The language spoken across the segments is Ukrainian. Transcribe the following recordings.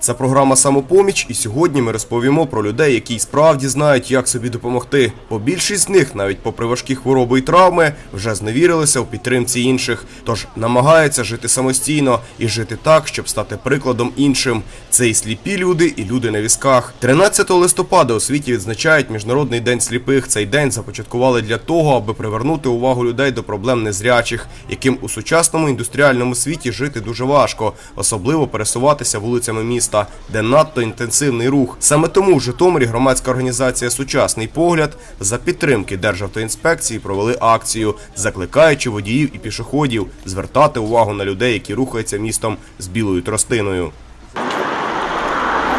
Це програма Самопоміч, і сьогодні ми розповімо про людей, які справді знають, як собі допомогти. Бо більшість з них, навіть попри важкі хвороби і травми, вже зневірилися у підтримці інших. Тож намагаються жити самостійно і жити так, щоб стати прикладом іншим. Це і сліпі люди, і люди на візках. 13 листопада у світі відзначають Міжнародний день сліпих. Цей день започаткували для того, аби привернути увагу людей до проблем незрячих, яким у сучасному індустріальному світі жити дуже важко, особливо пересуватися вулицями міста, де надто інтенсивний рух. Саме тому в Житомирі громадська організація Сучасний погляд за підтримки Державтоінспекції провели акцію, закликаючи водіїв і пішоходів звертати увагу на людей, які рухаються містом з білою тростиною.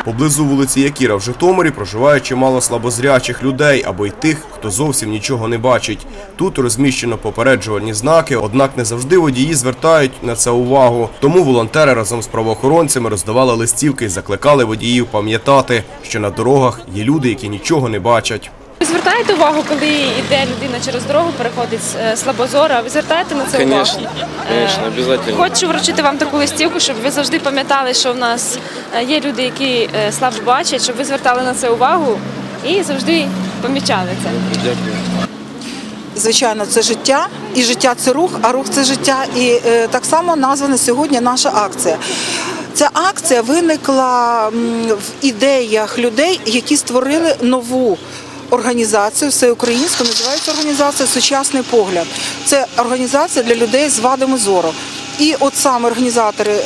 Поблизу вулиці Якіра в Житомирі проживає чимало слабозрячих людей або й тих, хто зовсім нічого не бачить. Тут розміщено попереджувальні знаки, однак не завжди водії звертають на це увагу. Тому волонтери разом з правоохоронцями роздавали листівки і закликали водіїв пам'ятати, що на дорогах є люди, які нічого не бачать. Ви звертаєте увагу, коли йде людина через дорогу, переходить е, слабозора, ви звертаєте на це увагу? конечно, Е, обязательно. Хочу вручити вам таку листівку, щоб ви завжди пам'ятали, що в нас е, є люди, які е, слабо бачать, щоб ви звертали на це увагу і завжди помічали це. Дякую. Звичайно, це життя, і життя це рух, а рух це життя. І е, так само названа сьогодні наша акція. Ця акція виникла в ідеях людей, які створили нову організацію всеукраїнську, називається організація Сучасний погляд. Це організація для людей з вадами зору. І от саме організатори, е,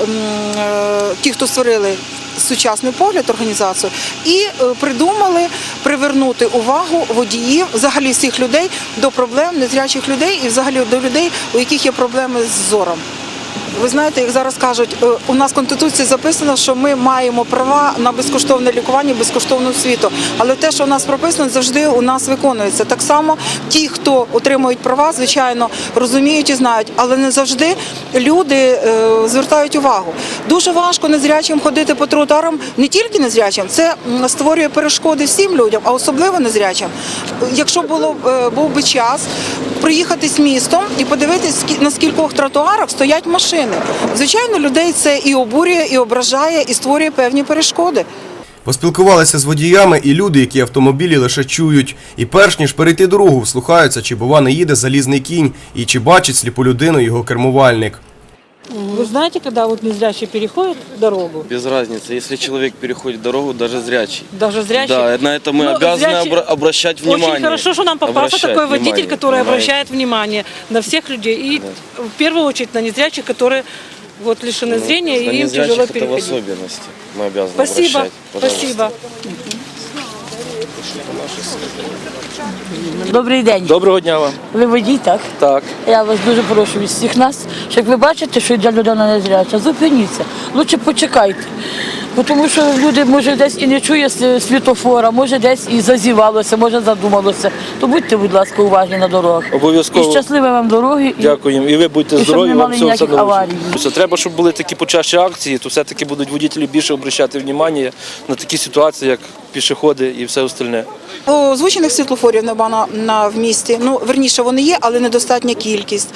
ті, хто створили сучасний погляд організацію, і е, придумали привернути увагу водіїв, взагалі всіх людей до проблем незрячих людей і взагалі до людей, у яких є проблеми з зором. Ви знаєте, як зараз кажуть, е, у нас в конституції записано, що ми маємо права на безкоштовне лікування, безкоштовну освіту. Але те, що у нас прописано, завжди у нас виконується. Так само ті, хто отримують права, звичайно, розуміють і знають, але не завжди люди е, звертають увагу. Дуже важко незрячим ходити по тротуарам, не тільки незрячим, це створює перешкоди всім людям, а особливо незрячим. Якщо було е, був би час проїхатись містом і подивитись, на скількох тротуарах стоять машини. Звичайно, людей це і обурює, і ображає, і створює певні перешкоди. Поспілкувалися з водіями і люди, які автомобілі лише чують. І перш ніж перейти дорогу, вслухаються, чи бува не їде залізний кінь і чи бачить сліпу людину його кермувальник. Вы знаете, когда вот незрячий переходит дорогу, Без разницы, если человек переходит дорогу, даже зрячий. даже зрячий, Да, на это мы Ну, обязаны зрячий- обра- обращать внимание. очень хорошо, что нам попался Обращать такой водитель, внимание, который понимаете? обращает внимание на всех людей. И в первую очередь на незрячих, которые вот лишены зрения, На и им тяжело это в переходить. особенности. Мы обязаны Спасибо, обращать. Пожалуйста. спасибо. Добрий день. Доброго дня вам. Ви водій, так? Так. Я вас дуже прошу від всіх нас, як ви бачите, що йде людина незряча, зупиніться. Лучше почекайте. Бо Тому що люди, може, десь і не чує світофора, може десь і зазівалося, може задумалося. То будьте, будь ласка, уважні на дорогах. Обов'язково. І щасливі вам дороги. Дякуємо. І ви будьте здорові, вам всього все самого Треба, щоб були такі почащі акції, то все-таки будуть водителі більше обращати увагу на такі ситуації, як пішоходи і все остальне. Озвучених світлофорів нема на, в місті. Ну верніше вони є, але недостатня кількість.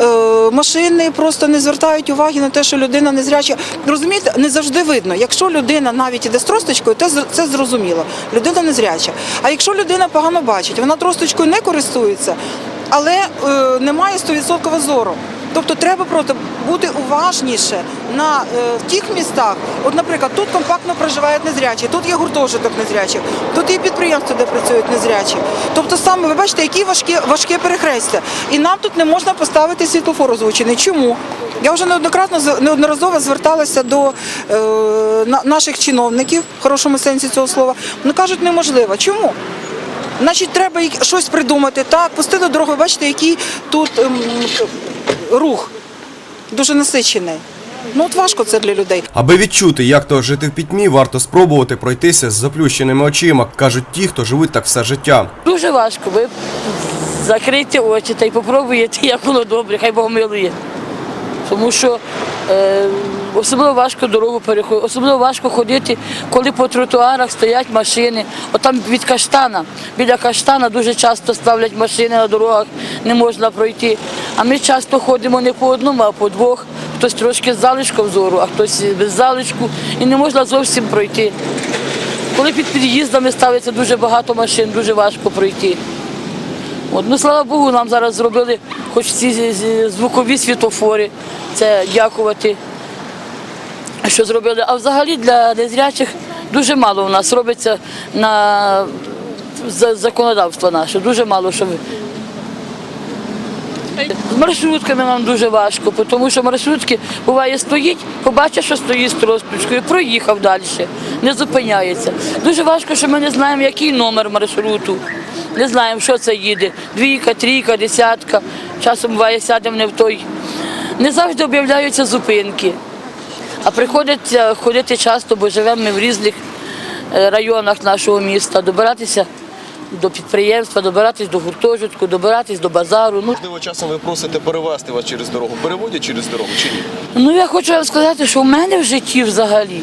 Е, машини просто не звертають уваги на те, що людина незряча. Розумієте, не завжди видно. Якщо людина навіть іде з тросточкою, то це зрозуміло. Людина незряча. А якщо людина погано бачить, вона тросточкою не користується, але е, не має 100% зору. Тобто треба просто бути уважніше на е, тих містах. От, наприклад, тут компактно проживають незрячі, тут є гуртожиток незрячих, тут є підприємства, де працюють незрячі. Тобто, саме ви бачите, які важкі важке перехрестя. І нам тут не можна поставити світлофор озвучений. Чому? Я вже неоднократно неодноразово зверталася до е, на- наших чиновників, в хорошому сенсі цього слова. Вони кажуть, неможливо. Чому? Значить, треба щось придумати. Так, пустили дорогу, ви бачите, який тут ем, рух дуже насичений. Ну от важко це для людей. Аби відчути, як то жити в пітьмі, варто спробувати пройтися з заплющеними очима, кажуть ті, хто живуть так все життя. Дуже важко. Ви закрийте очі та й попробуєте, як воно добре, хай Бог милує. Тому що е, особливо важко дорогу переходити, особливо важко ходити, коли по тротуарах стоять машини. Отам від каштана, біля каштана дуже часто ставлять машини на дорогах, не можна пройти. А ми часто ходимо не по одному, а по двох, хтось трошки з залишком зору, а хтось без залишку, і не можна зовсім пройти. Коли під під'їздами ставиться дуже багато машин, дуже важко пройти. От, ну, слава Богу, нам зараз зробили хоч ці звукові світофори. Це дякувати, що зробили. А взагалі для незрячих дуже мало у нас робиться на законодавство наше. Дуже мало що. З маршрутками нам дуже важко, тому що маршрутки буває стоїть, побачиш, що стоїть з тросточкою, проїхав далі, не зупиняється. Дуже важко, що ми не знаємо, який номер маршруту. Не знаємо, що це їде. Двійка, трійка, десятка. Часом буває сядемо не в той. Не завжди об'являються зупинки. А приходиться ходити часто, бо живемо ми в різних е, районах нашого міста, добиратися до підприємства, добиратись до гуртожитку, добиратись до базару. Ну, Можливо, часом ви просите перевезти вас через дорогу. Переводять через дорогу чи ні? Ну я хочу вам сказати, що в мене в житті взагалі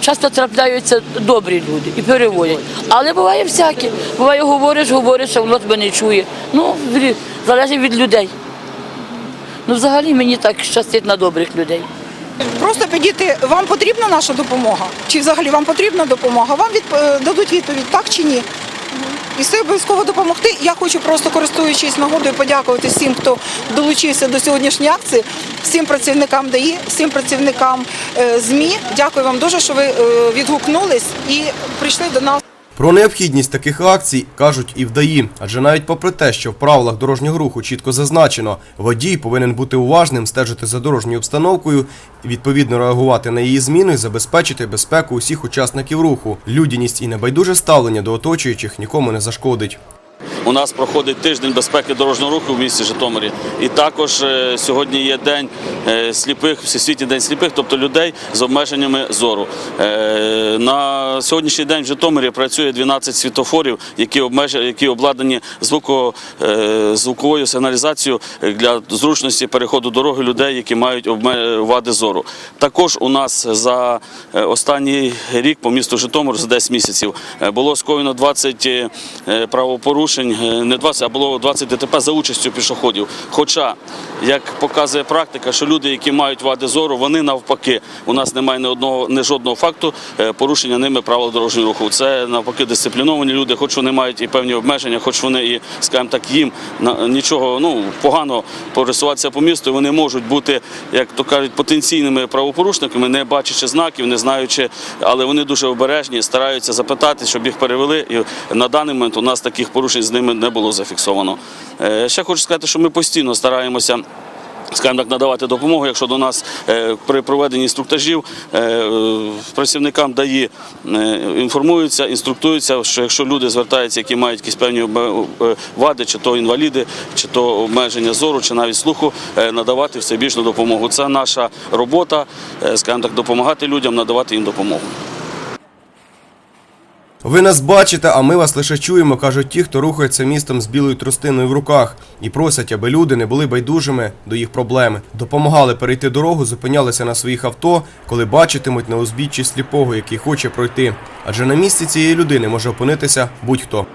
часто трапляються добрі люди і переводять. Але буває всяке. Буває, говориш, говориш, а воно тебе не чує. Ну, залежить від людей. Ну, взагалі мені так щастить на добрих людей. Просто підійти, вам потрібна наша допомога? Чи взагалі вам потрібна допомога? Вам відп... е, дадуть відповідь так чи ні? І все обов'язково допомогти. Я хочу просто користуючись нагодою подякувати всім, хто долучився до сьогоднішньої акції, всім працівникам ДАІ, всім працівникам е, ЗМІ. Дякую вам дуже, що ви е, відгукнулись і прийшли до нас. Про необхідність таких акцій кажуть і вдаї, адже навіть попри те, що в правилах дорожнього руху чітко зазначено, водій повинен бути уважним, стежити за дорожньою обстановкою, відповідно реагувати на її зміни, і забезпечити безпеку усіх учасників руху. Людяність і небайдуже ставлення до оточуючих нікому не зашкодить. У нас проходить тиждень безпеки дорожнього руху в місті Житомирі. І також е, сьогодні є день е, сліпих, всесвітній день сліпих, тобто людей з обмеженнями зору. Е, На сьогоднішній день в Житомирі працює 12 світофорів, які обмеж- які обладнані звуко, звуковою сигналізацією для зручності переходу дороги людей, які мають вади зору. Також у нас за останній рік по місту Житомир за 10 місяців було скоєно 20 е, правопорушень, не 20, а було 20 ДТП за участю пішоходів. Хоча, як показує практика, що люди, які мають вади зору, вони навпаки, у нас немає ні одного, ні жодного факту е, порушення ними правил дорожнього руху. Це навпаки дисципліновані люди, хоч вони мають і певні обмеження, хоч вони і, скажімо так, їм нічого ну, погано пересуватися по місту, вони можуть бути, як то кажуть, потенційними правопорушниками, не бачачи знаків, не знаючи, але вони дуже обережні, стараються запитати, щоб їх перевели. І на даний момент у нас таких порушень з ними не було зафіксовано. Е, Ще хочу сказати, що ми постійно стараємося. Скажімо так, надавати допомогу, якщо до нас е, при проведенні інструктажів е, працівникам ДАІ е, інформуються, інструктуються, що якщо люди звертаються, які мають якісь певні вади, чи то інваліди, чи то обмеження зору, чи навіть слуху, надавати всебічну допомогу. Це наша робота, скажімо так, допомагати людям, надавати їм допомогу. Ви нас бачите, а ми вас лише чуємо, кажуть ті, хто рухається містом з білою тростиною в руках, і просять, аби люди не були байдужими до їх проблеми. Допомагали перейти дорогу, зупинялися на своїх авто, коли бачитимуть на узбіччі сліпого, який хоче пройти. Адже на місці цієї людини може опинитися будь-хто.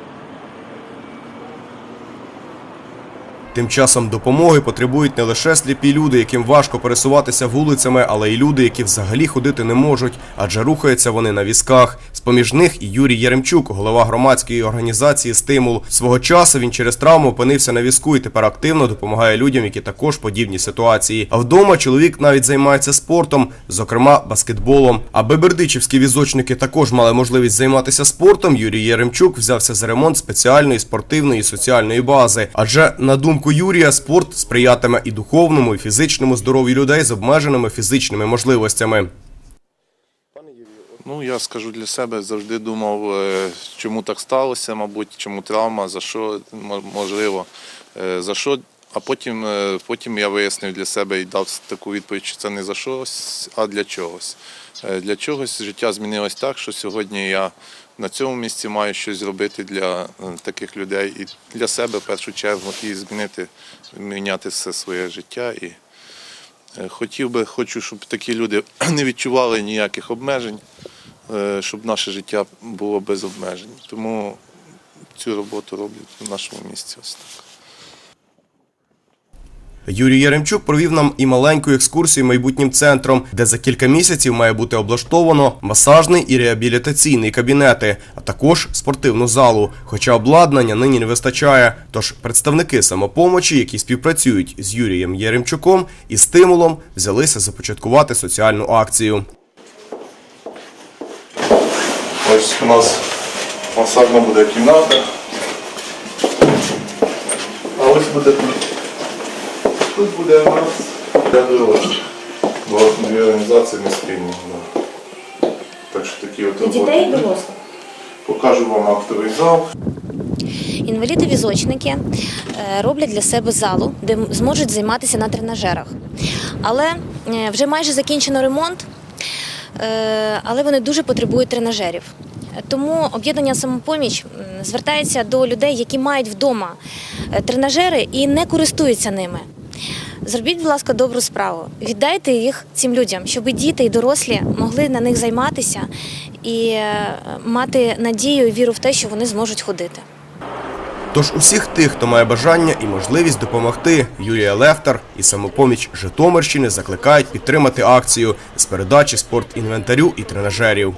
Тим часом допомоги потребують не лише сліпі люди, яким важко пересуватися вулицями, але й люди, які взагалі ходити не можуть, адже рухаються вони на візках. З-поміж них і Юрій Яремчук, голова громадської організації Стимул. Свого часу він через травму опинився на візку і тепер активно допомагає людям, які також в подібній ситуації. А вдома чоловік навіть займається спортом, зокрема баскетболом. Аби бердичівські візочники також мали можливість займатися спортом, Юрій Яремчук взявся за ремонт спеціальної спортивної і соціальної бази. Адже на думку Юрія, спорт сприятиме і духовному, і фізичному здоров'ю людей з обмеженими фізичними можливостями. Ну, я скажу для себе, завжди думав, е, чому так сталося, мабуть, чому травма, за що можливо, е, за що. А потім, е, потім я вияснив для себе і дав таку відповідь, що це не за щось, а для чогось. Для чогось життя змінилось так, що сьогодні я на цьому місці маю щось зробити для таких людей і для себе в першу чергу, і змінити, міняти все своє життя. І хотів би, хочу, щоб такі люди не відчували ніяких обмежень е, щоб наше життя було без обмежень. Тому цю роботу роблять в нашому місці. Ось так. Юрій Яремчук провів нам і маленьку екскурсію майбутнім центром, де за кілька місяців має бути облаштовано масажний і реабілітаційний кабінети, а також спортивну залу. Хоча обладнання нині не вистачає. Тож представники самопомочі, які співпрацюють з Юрієм Яремчуком і стимулом, взялися започаткувати соціальну акцію. Ось у нас масажна буде кімната. А ось буде тут. Буде у нас для дорослих. Бо дві організації не спільні. да. Так що такі от Дітей і роботи. дорослих. Покажу вам актовий зал. Інваліди-візочники е, роблять для себе залу, де м- зможуть займатися на тренажерах. Але е, вже майже закінчено ремонт, е, але вони дуже потребують тренажерів. Тому об'єднання самопоміч м, звертається до людей, які мають вдома е, тренажери і не користуються ними. Зробіть, будь ласка, добру справу. Віддайте їх цим людям, щоб і діти і дорослі могли на них займатися і е, мати надію і віру в те, що вони зможуть ходити. Тож усіх тих, хто має бажання і можливість допомогти, Юлія Левтар і самопоміч Житомирщини закликають підтримати акцію з передачі спортінвентарю і тренажерів.